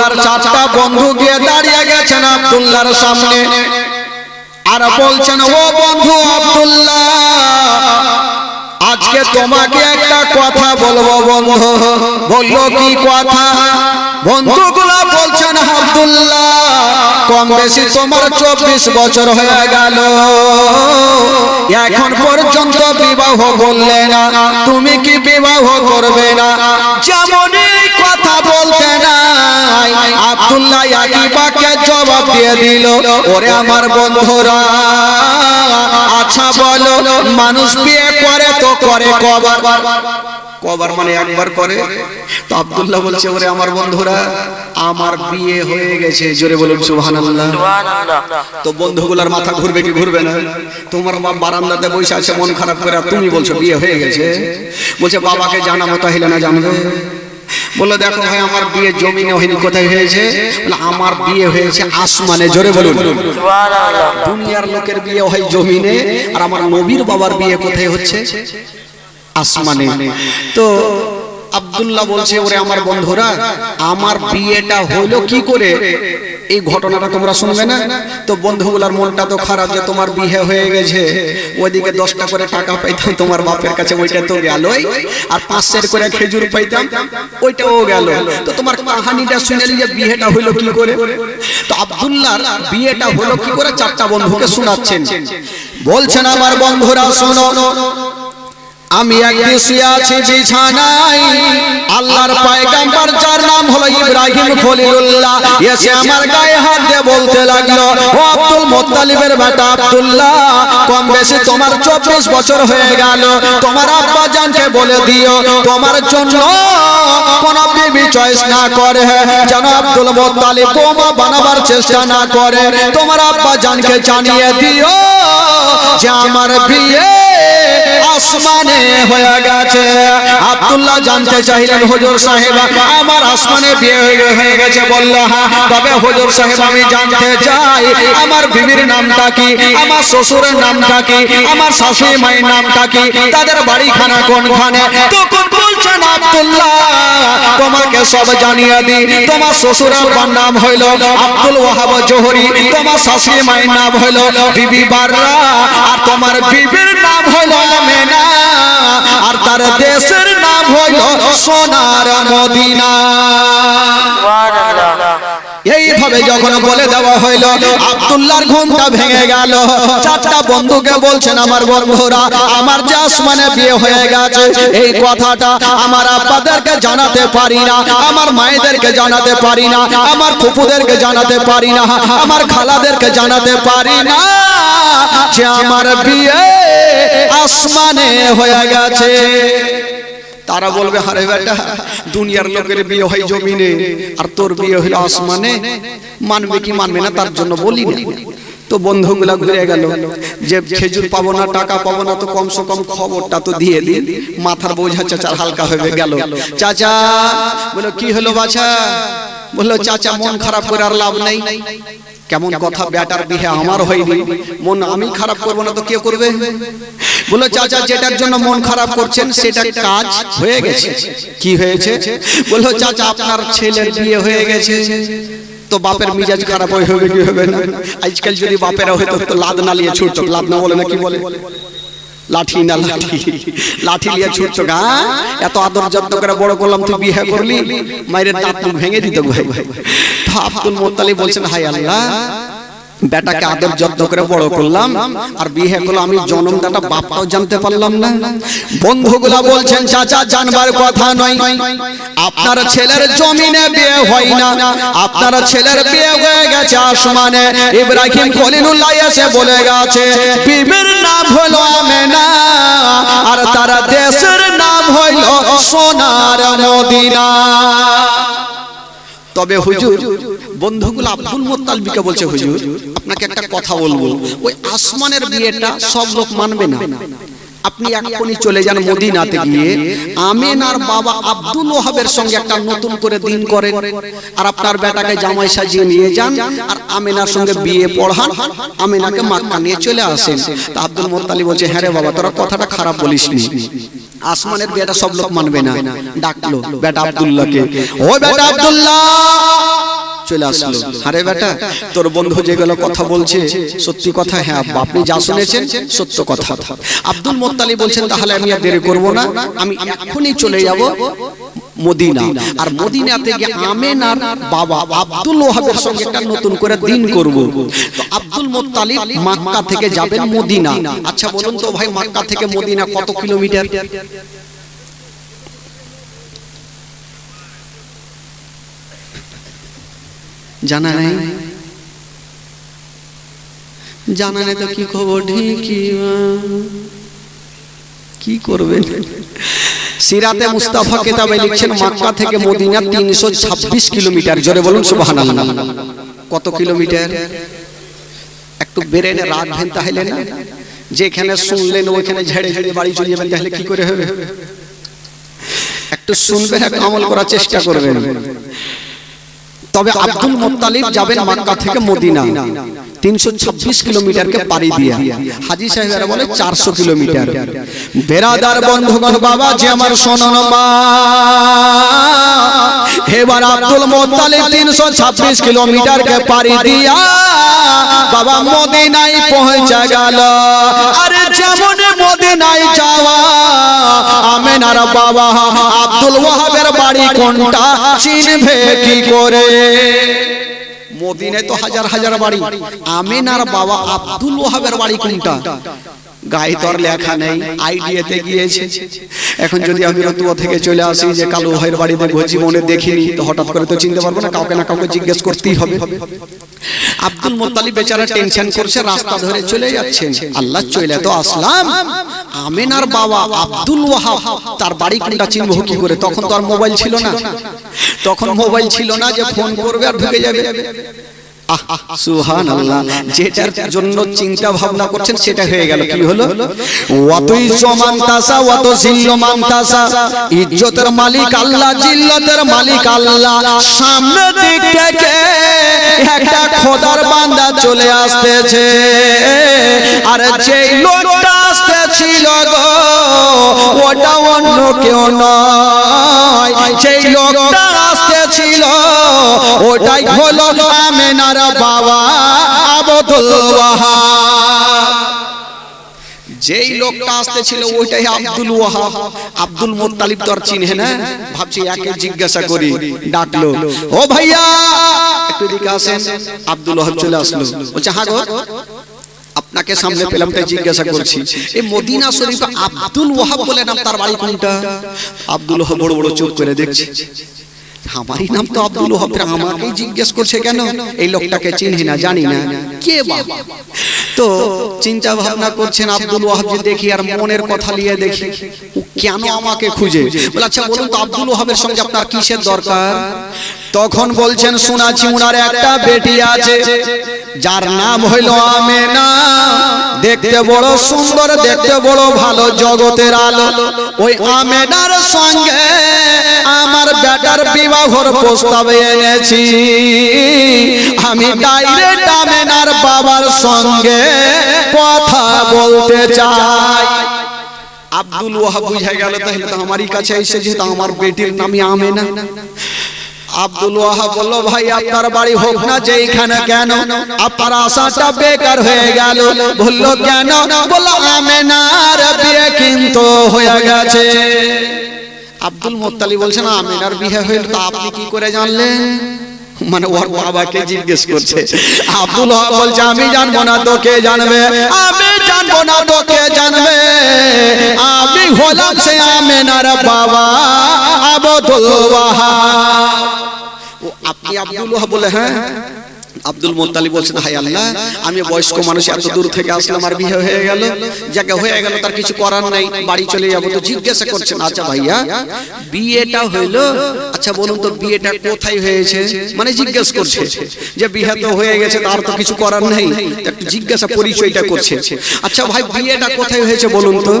আব্দুল্লাহর চারটা বন্ধু গিয়ে দাঁড়িয়ে গেছেন আব্দুল্লাহর সামনে। আর বলছেন, ও বন্ধু আব্দুল্লাহ, আজকে তোমাকে একটা কথা বলব বন্ধু। বলল, কি কথা? বন্ধুগুলো বলছেন, আব্দুল্লাহ, কম বেশি তোমার চব্বিশ বছর হয়ে গেল। এখন পর্যন্ত বিবাহ বললে না, তুমি কি বিবাহ করবে না? যেমন কথা বলতে না আব্দুল্লাহ একই বাক্যে জবাব দিয়ে দিল ওরে আমার বন্ধুরা আচ্ছা বলো মানুষ বিয়ে করে তো করে কবার? কবার মানে একবার করে। তো আব্দুল্লাহ বলছে ওরে আমার বন্ধুরা আমার বিয়ে হয়ে গেছে। জোরে বলুন সুবহানাল্লাহ। তো বন্ধুগুলার মাথা ঘুরবে কি ঘুরবে না? তোমার বাপ বারান্দাতে বসে আছে মন খারাপ করে তুমি বলছো বিয়ে হয়ে গেছে? বলছে বাবাকে জানাব তাহলে না জানবে? বলল দেখো ভাই আমার বিয়ে জমিনে হয়নি কোথায় হয়েছে? আমার বিয়ে হয়েছে আসমানে। জোরে বলুন। দুনিয়ার লোকের বিয়ে হয় জমিনে আর আমার নবীর বাবার বিয়ে কোথায় হচ্ছে? আসমানে। তো আব্দুল্লাহ বলছে ওরে আমার বন্ধুরা আমার বিয়েটা হলো কি করে? এই ঘটনাটা তোমরা শুনবে না? তো বন্ধুগুলার মনটা তো খারাপ যে তোমার বিয়ে হয়ে গেছে। ওইদিকে দশটা করে টাকা পাইতাম, তোমার বাপের কাছে ওইটা তো গেলই। আর পাঁচশের করে খেজুর পাইতাম, ওইটাও গেল। তো তোমার কাহানিটা শুনেলি যে বিয়েটা হলো কি করে? তো আব্দুল্লাহর বিয়েটা হলো কি করে? চারটা বন্ধুকে শোনাচ্ছেন। বলছেন, আমার বন্ধুরা, শোনো আমি একদিন শুয়ে আছি বিছানায়। আল্লাহর পয়গাম্বর, যার নাম হলো ইব্রাহিম খলিলুল্লাহ। এসে আমার গায়ে হাত দিয়ে বলতে লাগল, ও আব্দুল মুত্তালিবের বেটা আব্দুল্লাহ, কম বেশি তোমার চব্বিশ বছর হয়ে গেল। তোমার আব্বা জানকে বলে দিও, তোমার জন্য কোন বিবি চয়েস না করে। যেন আব্দুল মুত্তালিব বোমা বানাবার চেষ্টা না করে। তোমার আব্বা জানকে জানিয়ে দিও যে আমার বিয়ে আসমানে হয়ে গেছে। আব্দুল্লাহ জানতে চাইলেন, হুজুর সাহেব, আমার আসমানে বিয়ে হয়ে- গেছে বলল হ্যাঁ তবে হুজুর সাহেব, আমি জানতে চাই, আমার বিবির নামটা কি? আমার শ্বশুরের নামটা কি? আমার শাশুড়ি মায়ের নামটা কি? তাদের বাড়িখানা কোনখানে? তখন বলছেন আব্দুল্লাহ। তোমাকে সব জানিয়ে দি তোমার শ্বশুর নাম হইল আব্দুল ওয়াহাব জোহরি। তোমার শাশুড়ি মায়ের নাম হইল বিবি বাররা। আর তোমার বিবির নাম হইল মেনা আর তার দেশের নাম হইল সোনার মদিনা। এইভাবে যখন বলে দেওয়া হইল আব্দুল্লাহর ঘুমটা ভেঙে গেল। চারটা বন্ধুকে বলছেন আমার বন্ধুরা আমার যে আসমানে বিয়ে হয়ে গেছে এই কথাটা আমার আব্বাদেরকে জানাতে পারি না আমার মায়েদেরকে জানাতে পারি না আমার ফুপুদেরকে জানাতে পারি না আমার খালাদেরকে জানাতে পারি না যে আমার বিয়ে আসমানে হয়ে গেছে। তারা বলবে হারে বেটা দুনিয়ার লোকের বিয়ে হয় জমিনে আর তোর বিয়ে হইল আসমানে মানবে কি মানবে না তার জন্য বলি না। তো বন্ধুগুলা ঘুরে গেল যে খেজুর পাবো না টাকা পাবো না তো কমসে কম খবরটা তো দিয়ে দিন মাথার বোঝা চাচার হালকা হয়ে গেল। চাচা বলো কি হলো বাছা? বলল চাচা মন খারাপ করে আর লাভ নেই। কেমন কথা ব্যাটার বিহে আমার হয়নি। মন আমি খারাপ করব না তো কে করবে? বলো চাচা যেটার জন্য মন খারাপ করছেন সেটা কাজ হয়ে গেছে। কি হয়েছে? বলল চাচা আপনার ছেলের বিয়ে হয়ে গেছে। তো বাপের মিজাজ খারাপ হয়ে হবে কি হবে না আজকাল যদি বাপেরা হয়তো তো লাদ না লিয়ে ছুটতো লাদ না বলে না কি বলে? লাঠি না লাঠি। লাঠি। নিয়ে ছুটছো গা। এত আদর যত্ন করে বড় করলাম তুই বিয়ে করলি? মায়ের দাঁত ভেঙে দিত ভাই তো আব্দুল মোত্তালি বলছেন হাই আল্লাহ। বেটাকে আদর যত্ন করে বড় করলাম আর বিয়ে করল আমি জন্মদাতা বাপটাও জানতে পারলাম না। বন্ধুগুলা বলছেন চাচা জানবার কথা নয়। আপনার ছেলের জমিনে বিয়ে হয় না। আপনার ছেলের বিয়ে হয়ে গেছে আসমানে। ইব্রাহিম খলিলুল্লাহ এসে বলে গেছে বিবির নাম হলো আমেনা আর তার দেশের নাম হইল সোনার মদিনা। তবে হুজুর বন্ধুগুলো আব্দুল মোত্তালিবকে বলছে, হুজুর, আপনাকে একটা কথা বলব। ওই আসমানের বিয়েটা সব লোক মানবে না। আপনি এখনই চলে যান মদিনাতে গিয়ে। আমেনার বাবা আব্দুল ওহাবের সঙ্গে একটা নতুন করে দিন করেন। আর আপনার বেটাকে জামাই সাজিয়ে নিয়ে যান। আর আমেনার সঙ্গে বিয়ে পড়ান। আমেনাকে মাক্কা নিয়ে চলে আসেন। তা আব্দুল মোত্তালিব বলছে হ্যাঁ রে বাবা, তোরা কথাটা খারাপ বলিসনি আসমানের বেটা সব লোক মানবে না। ডাকলো বেটা আব্দুল্লাহকে, ও বেটা আব্দুল্লাহ! চলে আসলো। আরে বেটা তোর বন্ধু যেগুলো কথা বলছে সত্যি কথা হ্যাঁ আব্বা, আপনি যা শুনেছেন সত্য কথা। আব্দুল মোত্তালি বলছেন তাহলে আমি আর দেরি করব না আমি এখনই চলে যাব মদিনা। আর মদিনাতে গিয়ে আমেনার বাবা আব্দুল ওহাবের সঙ্গে একটা নতুন করে দিন করব। তো আব্দুল মোত্তালিব মক্কা থেকে যাবেন মদিনা। আচ্ছা বলুন তো ভাই মক্কা থেকে মদিনা কত কিলোমিটার? জানা নাই। জানা নেই তো কি খবর? বা। কি করবেন? সিরাতে মুস্তাফা কেতাবে লিখছেন, মক্কা থেকে মদিনা তিনশো ছাব্বিশ কিলোমিটার। জোরে বলুন, সুবহানাল্লাহ। কত কিলোমিটার? একটু বেড়ে না রাখবেন তাহলে না। যেখানে শুনলেন, ওইখানে ঝেড়ে ঝেড়ে বাড়ি চলে যাবেন, তাহলে কি করে হবে? একটু শুনবেন, একটু আমল করার চেষ্টা করবেন। তবে আব্দুল মোত্তালিব যাবেন মক্কা থেকে মদিনা তিনশো ছাব্বিশ কিলোমিটারকে পাড়ি দিয়া। হাজি সাহেবেরা বলে চারশো কিলোমিটার। বেরাদার বন্ধুগণ বাবা যে আমার শোনন এবার আব্দুল মোত্তালিব তিনশো ছাব্বিশ কিলোমিটারকে পাড়ি দিয়া বাবা মদিনায় পৌঁছে গেল। আরে যেমন মদিনায় যাওয়া। আমেনার বাবা আব্দুল ওয়াহাবের বাড়ি কোনটা? চিনবে কি করে? মদিনায় তো হাজার হাজার বাড়ি আমেনার বাবা আব্দুল ওয়াহাবের বাড়ি কোনটা গায়ে তোর লেখা নেই আইডিয়াতে গিয়েছে। এখন যদি আমি রতুয়া থেকে চলে আসি যে কালু ভাইয়ের বাড়ি দেখব জীবনে দেখিনি তো হঠাৎ করে তো চিনতে পারব না কাউকে না কাউকে জিজ্ঞেস করতেই হবে। আব্দুল মোত্তালিব বেচারা টেনশন করছে রাস্তা ধরে চলে যাচ্ছেন। আল্লাহ চলে তো আসলাম। আমিনার বাবা আব্দুল ওয়াহাব তার বাড়ি কোনটা চিনবো কি করে? তখন তো আর মোবাইল ছিল না। তখন মোবাইল ছিল না যে ফোন করবে আর ঢুকে যাবে। সুহান আল্লাহ যেটার জন্য চিন্তা ভাবনা করছেন সেটা হয়ে গেল। কি হলো? ইজ্জতের মালিক আল্লাহ জিল্লতের মালিক আল্লাহ। সামনে দিক থেকে একটা খোদার বান্দা চলে আসতেছে। আর যেই লোকটা আসতেছিল গো ওটা অন্য কেউ নয়। যেই লোকটা আসতেছিল ওটাই হলো আমেনার বাবা আবদুল যেই লোকটা আসতে ছিল, ওইটাই আব্দুল ওয়াহাব। আব্দুল মোত্তালিব তো আর চিনহে না। ভাবছি একে জিজ্ঞাসা করি, ডাকলো, ও ভাইয়া, একটু দিকে আসেন। আব্দুল ওয়াহাব চলে আসলো। বলছে হ্যাঁ গো, আপনাকে সামনে পেলাম তাই জিজ্ঞাসা করছি। এই মদিনা শরীফ আব্দুল ওয়াহাব বলে নাম, তার বাড়ি কোনটা? আব্দুল ওয়াহাব বড় বড় চোখ করে দেখছি। আমারই নাম তো আব্দুল ওয়াহাব। আমাকেই জিজ্ঞেস করছে কেন? এই লোকটাকে চিনি না, জানি না। কে বাবা তো চিন্তা ভাবনা করছেন আব্দুল ওয়াহাব যে দেখি আর মনের কথা নিয়ে দেখি। কেন আমাকে খুঁজে? বলে আচ্ছা বলুন তো আব্দুল ওয়াহাবের সঙ্গে আপনার কিসের দরকার? তখন বলছেন শোনাছি উনার একটা বেটি আছে, যার নাম হইল আমেনা। দেখতে বড় সুন্দর, দেখতে বড় ভালো জগতের আলো। ওই আমেনার সঙ্গে আমার বেটার বিবাহর প্রস্তাব এনেছি। আমি ডাইরেক্ট আমেনার বাবার সঙ্গে কথা বলতে চাই। আব্দুল ওয়াহাব বুঝা গেল তাহলে তো আমারই কাছে এসে যেহেতু আমার বেটির নামই আমেনা। আব্দুল ওয়াহাব বলল ভাই আপনার বাড়ি হোক না যেইখানে কেন? আপনার আশাটা বেকার হয়ে গেল। বলল কেন? বলল আমেনার বিয়ে কিন্তু হয়ে গেছে। আব্দুল মোত্তালি বলছেন আমেনার বিয়ে হইল তা আপনি কি করে জানলেন? মানে ওর বাবাকে জিজ্ঞেস করছে আব্দুল ওয়াহাব বলছে আমি জানব না তো কে জানবে আমি জানব না তো কে জানবে? আমি হলাম সে আমেনার বাবা আবদুল ওয়াহাব। ও আপনি আব্দুল ওয়াহাব বলে হ্যাঁ? আব্দুল মোত্তালিব বলছেন হাই আল্লাহ আমি বয়স্ক মানুষ, এত দূর থেকে আসলাম আর বিয়ে হয়ে গেল। জায়গা হয়ে গেল তার কিছু করার নাই, বাড়ি চলে যাব তো জিজ্ঞাসা করছেন আচ্ছা ভাইয়া, বিয়েটা হইল আচ্ছা বলুন তো বিয়েটা কোথায় হয়েছে? মানে জিজ্ঞেস করছে যে, বিয়ে তো হয়ে গেছে, তার তো কিছু করার নেই। একটু জিজ্ঞাসা পরিচয়টা করছে। আচ্ছা ভাই, বিয়েটা কোথায় হয়েছে বলুন তো?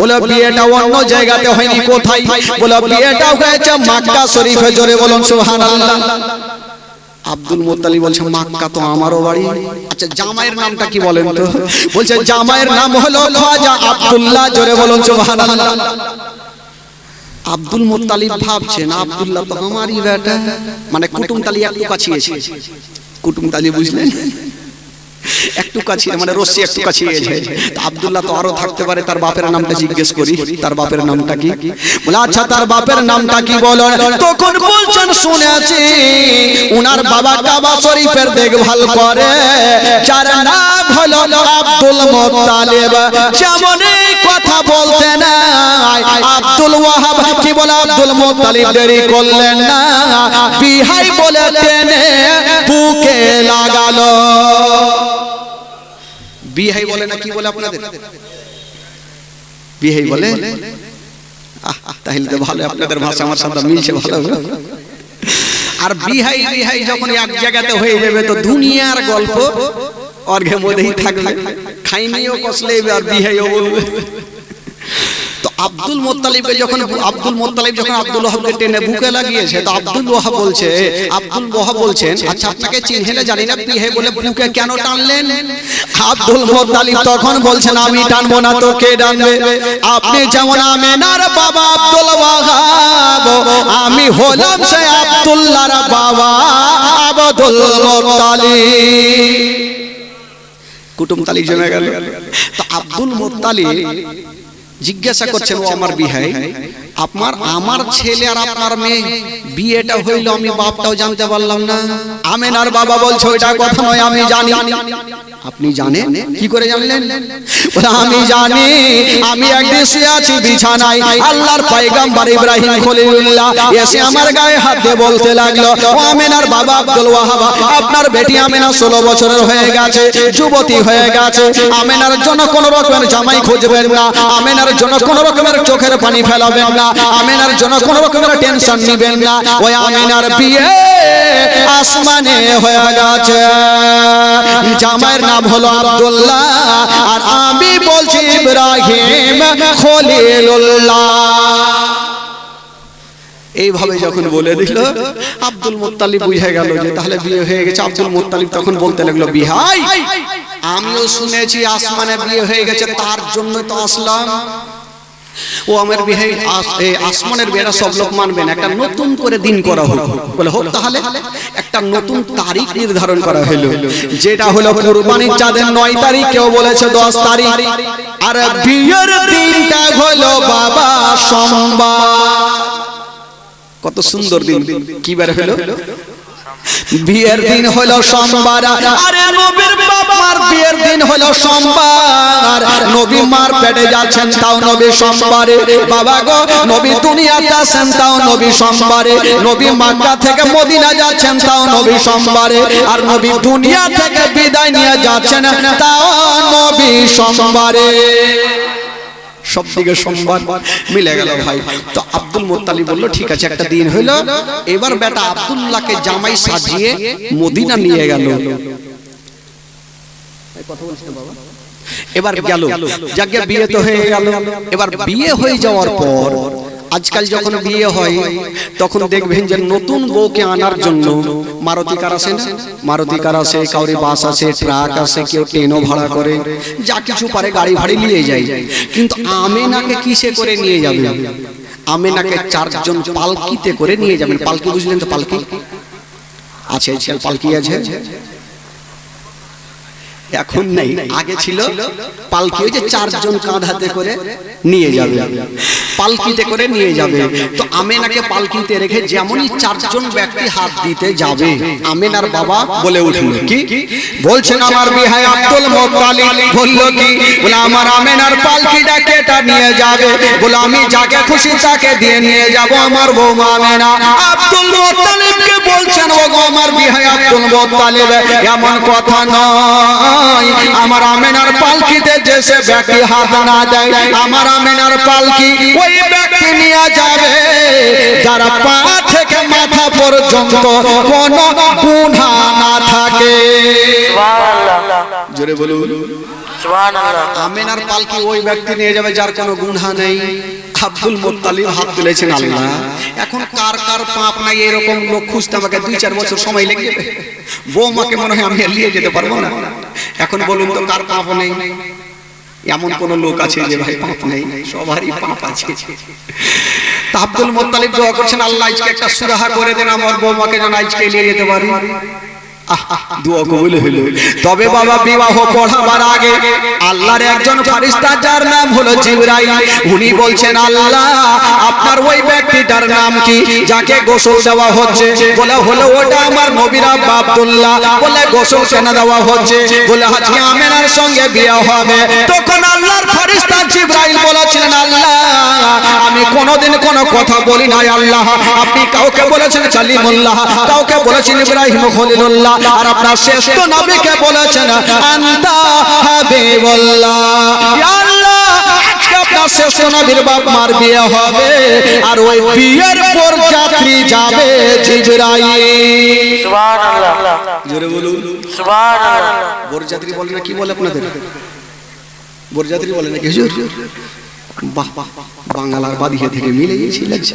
বলে, বিয়েটা অন্য জায়গাতে হয়নি, কোথায়? বলে, বিয়েটা হয়েছে মাক্কা শরীফে, জোরে বলুন, সুবহানাল্লাহ। আব্দুল মোত্তালি বলছে, মাক্কা তো আমারও বাড়ি। আচ্ছা জামাইয়ের নামটা কি বলেন তো? বলছে, জামাইয়ের নাম হলো খাজা আব্দুল্লাহ। জোরে বলুন, সুবহানাল্লাহ। আব্দুল মোত্তালিব ভাবছেন, আব্দুল্লাহ তো আমারই বেটা। মানে কুটুম তালি একটু এসে কুটুম তালি বুঝলেন? একটু কাছে মানে রশ্মি একটু তা আব্দুল্লাহ তো আরও থাকতে পারে তার বাপের নামটা জিজ্ঞেস করি। তার বাপের নামটা কি? বলে আচ্ছা তার বাপের নামটা কি বলো তখন বলছেন শুনেছি উনার বাবা কাবা শরীফের দেখভাল করে। যার নাম হলো আব্দুল মোত্তালিব। যেমন কথা বলতে নাই আব্দুল ওয়াহাব কি বলে আব্দুল মোত্তালিব দেরি করলেন না। বিহাই বলে টেনে বুকে লাগালো। বিহাই বলে না কি বলে আপনাদের? বিহাই বলে? আহ, তাহলে তো ভালো আপনাদের ভাষা আমার সাথে মিলছে ভালো। আর বিহাই বিহাই যখন এক জায়গাতে হয়ে যাবে তো দুনিয়ার গল্প অর্ঘে মধ্যেই থাকবে। খাইনিও কষলে আর বিহাইও বলবে। আব্দুল মোত্তালিবকে যখন আব্দুল মোত্তালিব যখন আব্দুল ওয়াহাবকে টেনে বুকে লাগিয়েছে, তো আব্দুল ওয়াহাব বলছে, আব্দুল ওয়াহাব বলছেন আচ্ছা আপনাকে চিনহেলে জানি না বিহে বলে বুকে কেন টানলেন? আব্দুল মোত্তালিব তখন বলছেন, আমি টানবো না, তো কে টানবে? আপনি যেমন আমি আমেনার বাবা আব্দুল ওয়াহাব, আমি হলাম সে আব্দুল্লাহর বাবা আব্দুল মোত্তালিব। কুটুম তালি জমে গেল। তো আব্দুল মোত্তালিব জিজ্ঞাসা করছেন ও আমার বিহাই আপনার আমার ছেলে আর আপনার মেয়ে বিয়েটা হইল আমি বাপটাও জানতে পারলাম না। আমেনার বাবা বলছো এটা কথা নয় আমি জানি। আপনি জানেন? কি করে জানলেন? আমি জানি আমি একদিন শুয়ে আছি বিছানায়। আল্লাহর পয়গম্বর ইব্রাহিম খলিলুল্লাহ এসে আমার গায়ে হাত দিয়ে বলতে লাগল ও আমেনার বাবা আব্দুল ওয়াহাব আপনার বেটি আমেনা ষোলো বছরের হয়ে গেছে যুবতী হয়ে গেছে। আমেনার জন্য কোন রকমের জামাই খুঁজবেন না আমেনার জন্য কোন রকমের চোখের পানি ফেলাবেন না আমেনার জন্য কোন রকমের টেনশন নিবেন না। ওই আমেনার বিয়ে আসমানে হয়ে গেছে। জামাইয়ের নাম হলো আব্দুল্লাহ। আর আমি বলছি ইব্রাহিম খলিলুল্লাহ। এইভাবে যখন বলে দিল, আব্দুল মোত্তালিব বুঝে গেল যে তাহলে বিয়ে হয়ে গেছে। আব্দুল মোত্তালিব তখন বলতে লাগল, বিহাই, আমিও শুনেছি আসমানে বিয়ে হয়ে গেছে, তার জন্য তো আসলাম। ও আমার বিহে আস- এই আসমানের বেড়া সব লোক মানবেন, একটা নতুন করে দিন করা হলো বলে, হোক তাহলে, একটা নতুন তারিখ নির্ধারণ করা হলো যেটা হলো কুরবানির চাঁদের নয় তারিখ, কেউ বলেছে দশ তারিখ। আর বিয়ের দিনটা হলো বাবা সোমবার। কত সুন্দর দিন, কি বার হলো? বিয়ের দিন হলো সোমবার। আরে নবীর বাবার বিয়ের দিন হলো সোমবার। নবী মার পেটে যাচ্ছেন তাও নবী সোমবারে। বাবা গো নবী দুনিয়াতে আছেন তাও নবী সোমবারে। নবী মাক্কা থেকে মদিনা যাচ্ছেন তাও নবী সোমবারে। আর নবী দুনিয়া থেকে বিদায় নিয়ে যাচ্ছেন তাও নবী সোমবারে। সব দিকে সম্মান মিলে গেল ভাই। তো আব্দুল মোত্তালি বলল, ঠিক আছে, একটা দিন হইল, এবার বেটা আব্দুল্লাহকে জামাই সাজিয়ে মদিনা নিয়ে গেল। এবার গেল, যাকে বিয়ে তো হয়ে গেল। এবার বিয়ে হয়ে যাওয়ার পর আজকাল যখন বিয়ে হয় তখন দেখবেন যে নতুন বউকে আনার জন্য মারুতি কার আসে না? মারুতি কার আসে কাউরি বাস আসে ট্রাক আসে কেউ ট্রেনও ভাড়া করে যা কিছু পারে গাড়ি ভাড়ি নিয়ে যায়। কিন্তু আমেনাকে কিসে করে নিয়ে যাবে আমেনাকে চারজন পালকিতে করে নিয়ে যাবেন। পালকি বুঝলেন তো পালকি আছে আজকাল পালকি আছে? এখন নেই। আগে ছিল পালকি, ওই যে চারজন কাঁধাতে করে নিয়ে যাবে। পালকিতে করে নিয়ে যাবে। তো আমেনাকে পালকিতে রেখে যেমনই চারজন ব্যক্তি হাত দিতে যাবে, আমেনার বাবা বলে উঠল, কি? বলছেন আমার বিহাই আব্দুল মোত্তালিব বলল, কি? বলে, আমার আমেনার পালকিটা কেটা নিয়ে যাবে? বলে, আমি যাকে খুশি তাকে দিয়ে নিয়ে যাব আমার বৌমা আমেনা। আব্দুল মোত্তালিবকে বলছেন ও আমার বিহাই আব্দুল মোত্তালিব এমন কথা নয়। আমার আমেনার পালকিতে যে সে ব্যক্তি হাত না দেয় আমার আমেনার পালকি ওই ব্যক্তি নিয়ে যাবে। যারা পা থেকে মাথা পর্যন্ত কোন গুণা না থাকে। জোরে বলুন। আমেনার পালকি ওই ব্যক্তি নিয়ে যাবে যার কোনো গুণা নেই। আব্দুল মোত্তালিব হাত তুলেছেন আল্লাহ। এখন কার কার পাপ নাই এরকম লোক খুঁজতে আমাকে দুই চার বছর সময় লেগে যাবে। বৌমাকে মনে হয় আমি আর নিয়ে যেতে পারব না। এখন বলুন তো কার পাপ নেই? এমন কোন লোক আছে যে ভাই পাপ নেই? সবারই পাপ আছে। তা আব্দুল মোত্তালিব দোয়া করছেন, আল্লাহ আজকে একটা সুরাহা করে দেন, আমার বৌমাকে যেন আজকে নিয়ে যেতে পারি। দোয়া কবুল হইল। তবে বাবা বিবাহ পড়াবার আগে আল্লাহর একজন ফারিস্তা, যার নাম হলো জিবরাইল, উনি বলছেন, আল্লাহ, আপনার ওই ব্যক্তিটার নাম কি যাকে গোসল দেওয়া হচ্ছে? বলে, হলো ওটা আমার নবীর বলে, গোসল কেন দেওয়া হচ্ছে? বলে, আজকে আমেনার সঙ্গে বিয়ে হবে। তখন আল্লাহর ফারিস্তা জিবরাইল বলেছিলেন, আল্লাহ, আমি কোনোদিন কোনো কথা বলি নাই, আল্লাহ। আপনি কাউকে বলেছেন কালিমুল্লাহ কাউকে বলেছেন ইব্রাহিম খলিলুল্লাহ। আর আপনার শ্রেষ্ঠ নবীকে বলেছেন আন্তা হাবিবুল্লাহ। আল্লাহ আজকে আপনার শ্রেষ্ঠ নবীর বাপ মার বিয়ে হবে আর ওই বিয়ের পর যাত্রী যাবে জিবরাইল। সুবহানাল্লাহ। জোরে বলুন। সুবহানাল্লাহ। বরযাত্রী বলে না কি বলে আপনাদের? বরযাত্রী বলে নাকি? হুজুর বাহ বাহ বাংলার বাদিয়ে থেকে মিলে লাগছে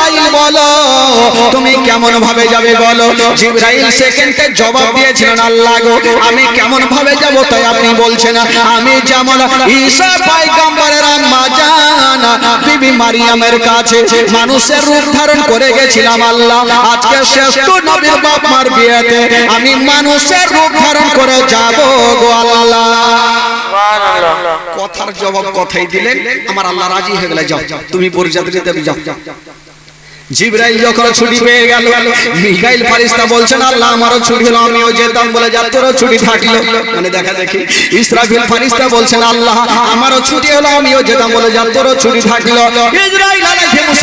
জিব্রাইল বলো, তুমি কেমন ভাবে যাবে বলো? জিব্রাইল সেকেন্ডে জবাব দিয়েছিলেন আল্লাহ গো, আমি কেমন ভাবে যাব তাই আপনি বলছেন? আমি যেমন ঈসা পয়গম্বরের আম্মা বিবি মারিয়ামের কাছে মানুষের রূপ ধারণ করে গেছিলাম, আল্লাহ। আজকে শ্রেষ্ঠ নবীর বাপ মার বিয়েতে আমি মানুষের রূপ ধারণ করে যাব গো, আল্লাহ। কথার জবাব কথাই দিলেন, আমার আল্লাহ রাজি হয়ে গেলে যাও। তুমি পরিজাতিতে যাও। জিব্রাইল যখন ছুটি পেয়ে গেল, মিকাইল ফারিস্তা বলছেন, আল্লাহ, আমারও ছুটি হলো, আমিও যেতাম বলে যা, তোরও ছুটি থাকল। মানে দেখা দেখি, ইসরাফিল ফারিস্তা বলছেন, আল্লাহ, আমারও ছুটি হলো, আমিও যেতাম বলে যা, তোরও ছুটি থাকল। ইসরাইল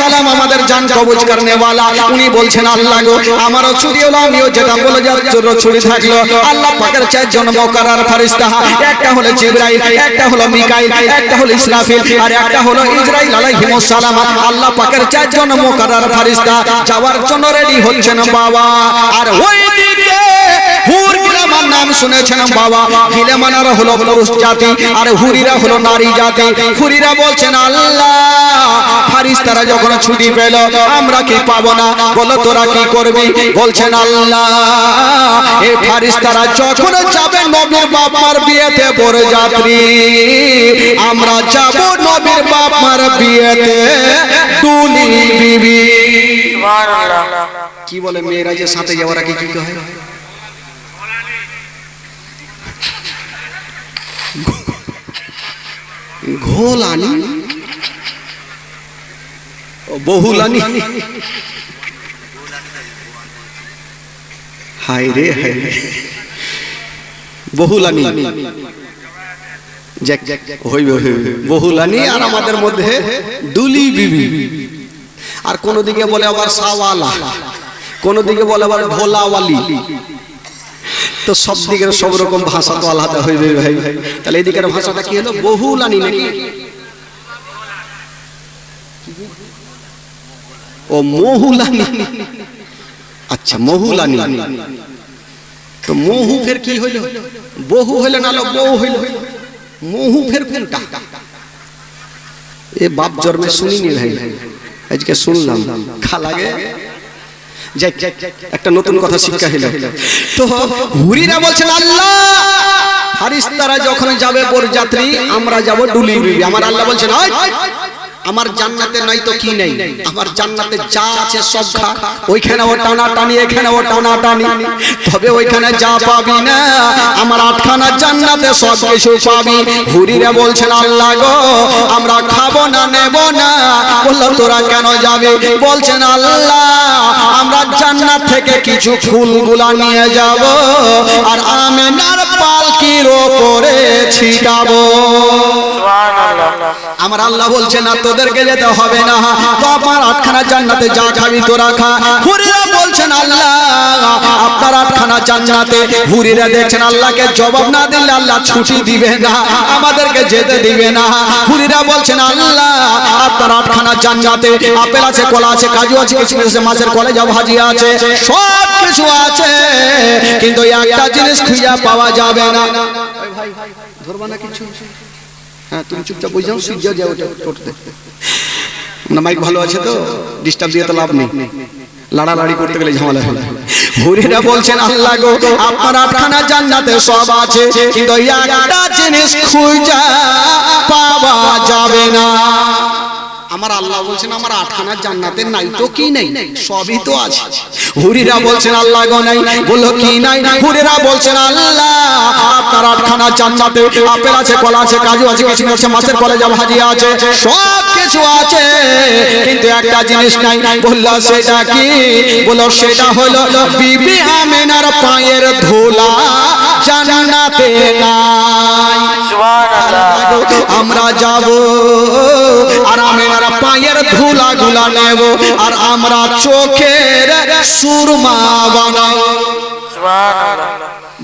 সালাম আমাদের জান কবজ করনে উনি বলছেন, আল্লাহ গো, আমারও ছুটি হলো, আমিও যেতাম বলে যা, তোরও ছুটি থাকল। আল্লাহ পাকের চারজন মৌকারার ফারিস্তা, একটা হলো জিব্রাইল, একটা হলো মিকাইল, একটা হলো ইসরাফিল, আর একটা হলো ইসরাইল আলাইহিস সালাম। আল্লাহ পাকের চারজন মৌকারার ফারিস্তা যাওয়ার জন্য রেডি হচ্ছেন বাবা। আর ওই দিকে হুর গিলামার নাম শুনেছেন বাবা। গিলামানারা হলো পুরুষ জাতি আর হুরিরা হলো নারী জাতি। হুরিরা বলছেন আল্লাহ ফারিস্তারা যখন ছুটি পেল আমরা কি পাবো না? বলো তোরা কি করবি? বলছেন আল্লাহ এই ফারিস্তারা যখন যাবে নবীর বাবার বিয়েতে বড় যাত্রী আমরা যাব নবীর বাবার বিয়েতে তুলি বিবি। কি বলে মেয়েরা যে সাথে যাওয়ার আগে কি হয় ঘোলানি? বহুলানি? হায় রে, হায়। বহুলানি। জ্যাক জ্যাক হইবে হইবে। বহুলানি আর আমাদের মধ্যে দুলি বিবি। আর কোন দিকে বলে আবার সাওয়ালা। কোন দিকে বলে আবার ঢোলাওয়ালি তো সব দিকের সব রকম ভাষা তো আলাদা হইবে ভাই। তাহলে এদিকের ভাষাটা কি হলো? বহুলানি নাকি? ও মহুলানি। আচ্ছা মহুলানি। তো মহু ফের কি হইল? বহু হইলে না বহু হইল? মহু ফের কোনটা? এ বাপ জন্মে শুনিনি ভাই। আজকে শুনলাম। খালাগে যাই একটা নতুন কথা শিক্ষা হইল তো হুরিরা বলছেন আল্লাহ! ফারিস্তারা যখন যাবে বরযাত্রী আমরা যাব ডুলি আমার আল্লাহ বলছেন "ওই, আমার জান্নাতে নাই তো কি নেই? আমার জান্নাতে যা আছে সব খা। ওইখানে ও টানা টানি এখানে ও টানা টানি। তবে ওইখানে যা পাবি না, আমার আটখানা জান্নাতে সব কিছু পাবি। হুরিরা বলছেন, আল্লাহ গো, আমরা খাব না, নেব না। বলল, তোরা কেন যাবে? বলছেন, আল্লাহ, আমরা জান্নাত থেকে কিছু ফুলগুলা নিয়ে যাব আর আমেনার পালকির ওপরে ছিটাবো। আমার আল্লাহ বলছে না তোদেরকে যেতে হবে না। তো আমার আটখানা জান্নাতে যা খাবি তোরা খা। হুরিরা বলছে বলছেন আল্লাহ আপনার আটখানা জান্নাতে হুরিরা দেখছেন আল্লাহকে জবাব না দিলে আল্লাহ ছুটি দিবে না আমাদেরকে যেতে দিবে না। হুরিরা বলছেন আল্লাহ আপনার আটখানা জান্নাতে আপেল আছে কলা আছে কাজু আছে কিশমিশ আছে মাছের কলেজা ভাজি আছে সব কিছু আছে কিন্তু একটা জিনিস খুঁজে পাওয়া যাবে না। ধরবা না কিছু? হ্যাঁ তুমি চুপচাপ যাও যাও ওটা করতে। মাইক ভালো আছে তো? ডিস্টার্ব দিয়ে তো লাভ নেই। লাড়ালাড়ি করতে গেলে ঝামেলা বলছেন, আল্লাহ গো, আপনার জান্নাতে সব আছে। কিন্তু একটা জিনিস খুঁজা পাওয়া আমার আল্লাহ বলছেন আমার আটখানা জান্নাতে নাই তো কি নেই? সবই তো আছে। হুরিরা বলছেন আল্লাহ গো নাই। বলল কি নাই? হুরিরা বলছেন আল্লাহ আপনার আটখানা জান্নাতে আপেল আছে কলা আছে কাজু আছে কিশমিশ আছে মাছের কলেজা ভাজি আছে সব কিছু আছে। কিন্তু একটা জিনিস নাই। বলল সেটা কি? বলল সেটা হলো বিবি আমিনার পায়ের ধুলা জান্নাতে সুবহানাল্লাহ আমরা যাব। আর আমরা পায়ের ধুলা গুলা নেব। আর আমরা চোখের সুরমা বানাবো।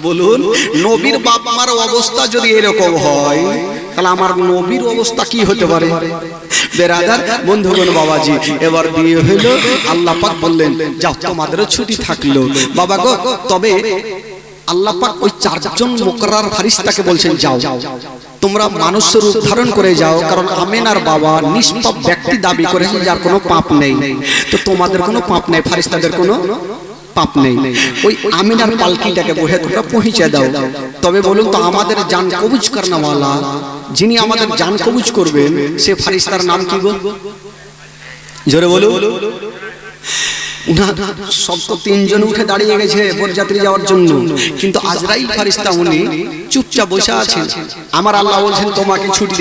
বলুন, নবীর বাপ মার অবস্থা যদি এরকম হয়, তাহলে আমার নবীর অবস্থা কি হতে পারে? বেরাদার, বন্ধুগণ, বাবাজি, এবার বিয়ে হইল। আল্লাহ পাক বললেন, যাও তোমাদেরও ছুটি থাকল। বাবা গো, তবে আল্লাহ পাক ওই চারজন মোকরার ফারিস্তাকে বলছেন, যাও। তোমরা মানুষের রূপ ধারণ করে যাও, কারণ আমেনার বাবা নিষ্পাপ ব্যক্তি দাবি করেছে যার কোনো পাপ নেই। তো তোমাদের কোনো পাপ নেই, ফারিস্তাদের কোনো পাপ নেই। ওই আমিনার পালকিটাকে বহে তোমরা পৌঁছে দাও। তবে বলুন তো, আমাদের জান কবুজ করনাওয়ালা যিনি আমাদের জান কবুজ করবেন, সে ফারিস্তার নাম কি গো? জোরে বলুন। না সব তো তিনজন উঠে দাঁড়িয়ে গেছে যাওয়ার জন্য। কিন্তু চুপচাপ বসে আমার আল্লাহ বলছেন, তোমাকে ছুটি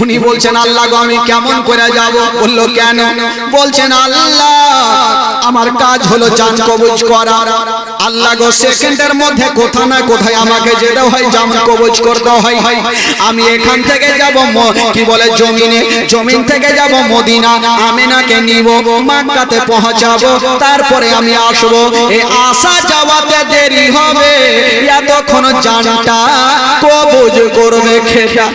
উনি বলছেন, আল্লাহ আমি কেমন করে যাব? বলল, কেন? বলছেন, আল্লাহ আমার কাজ হলো জান কবজ করা। আল্লাহ গো সেকেন্ডের মধ্যে কোথা না কোথায় আমাকে যেতে হয়, জান কবজ করতে হয়। আমি এখান থেকে যাব কি বলে জমিনে? জমিন থেকে যাব মদিনা। আমিনাকে নিব, মাক্কাতে পৌঁছাবো। তারপরে আমি আসব। এই আসা যাওয়াতে দেরি হবে। এতক্ষণ জানটা কবজ করবে খেটা।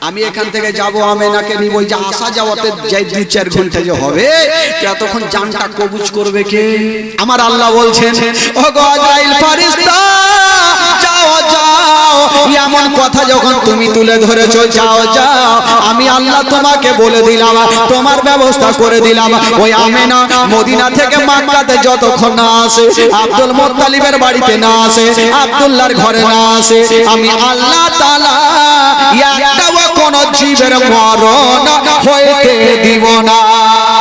আমি এখান থেকে যাব আমেনাকে নিব ওই যে আসা যাওয়াতে যাই দু চার ঘণ্টা যে হবে এতক্ষণ জানটা কবুজ করবে কে? আমার আল্লাহ বলছেন ও গো আজরাইল ফারিস্তা যাও যাও এমন কথা যখন তুমি তুলে ধরেছো? যাও যাও। আমি আল্লাহ তোমাকে বলে দিলাম, তোমার ব্যবস্থা করে দিলাম। ওই আমেনা মদিনা থেকে মাক্কাতে যতক্ষণ না আসে, আব্দুল মোত্তালিবের বাড়িতে না আসে, আব্দুল্লাহর ঘরে না আসে, আমি আল্লাহ তাআলা একটাও কোন জীবের মরণ হইতে দিব না। আমি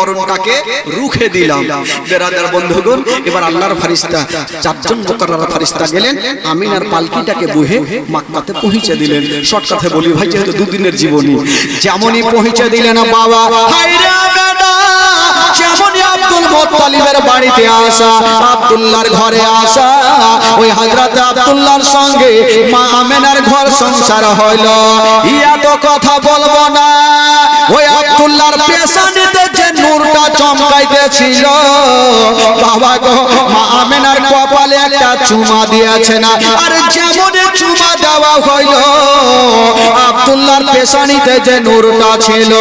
মরণটাকে রুখে দিলাম। বেরাদার বন্ধুগণ, এবার আল্লাহর ফারিস্তা চারজন মোকাররার ফারিস্তা গেলেন, আমিনার পালকিটাকে বুহে মাক্কাতে পৌঁছে দিলেন। শর্টকাতে বলি, ভাই, যেহেতু দুদিনের জীবনী, যেমনই পৌঁছে দিলেন বাবা যেমনই আব্দুল ঘরে কথা নূরটা চমকাইতেছিল। বাবা গো মা আমেনার কপালে একটা চুমা দিয়েছে না আর যেমন চুমা দেওয়া হইল আব্দুল্লাহর পেশানিতে যে নূরটা ছিল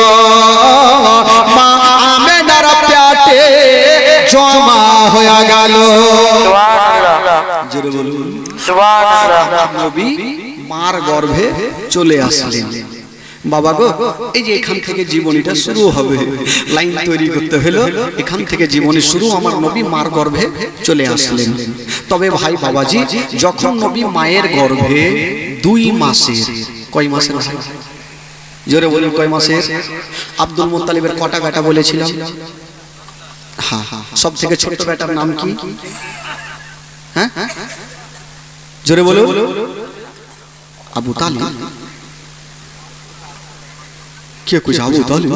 মা আমেনার পেটে জমা হয়ে গেল। জোরে বলুন নবী মার গর্ভে চলে আসলেন। বাবা গো, এই যে এখান থেকে জীবনীটা শুরু হবে। লাইন তৈরি করতে হলো, এখান থেকে জীবনী শুরু, আমার নবী মার গর্ভে চলে আসলেন। তবে ভাই বাবাজি, যখন নবী মায়ের গর্ভে দুই মাসের, কয় মাসের জোরে বলুন কয় মাসের? আব্দুল মোত্তালিবের কটা বেটা বলেছিলাম? হ্যাঁ হ্যাঁ সব থেকে ছোট বেটার নাম কি? হ্যাঁ? জোরে বলুন। আবু তালিব। কে আবু তালিব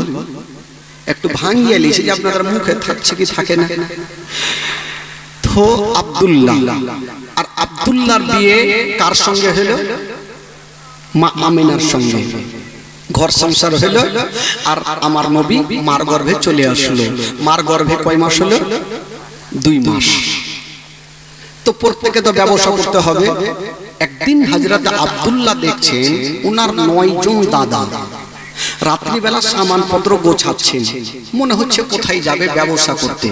একটু ভাঙিয়ে লিখে যে আপনাদের মুখে থাকছে কি থাকে না। তো আব্দুল্লাহ আর আব্দুল্লাহর বিয়ে কার সঙ্গে হলো? মা আমিনার সঙ্গে। ঘর সংসার হলো আর আমার নবী মার গর্ভে চলে আসলো। মার গর্ভে কয় মাস হলো? দুই মাস। তো প্রত্যেকে তো ব্যবসা করতে হবে। একদিন হাজরত আব্দুল্লাহ দেখছেন ওনার নয় জন দাদা। রাত্রিবেলা সামানপত্র গোছাচ্ছেন মনে হচ্ছে কোথায় যাবে ব্যবসা করতে।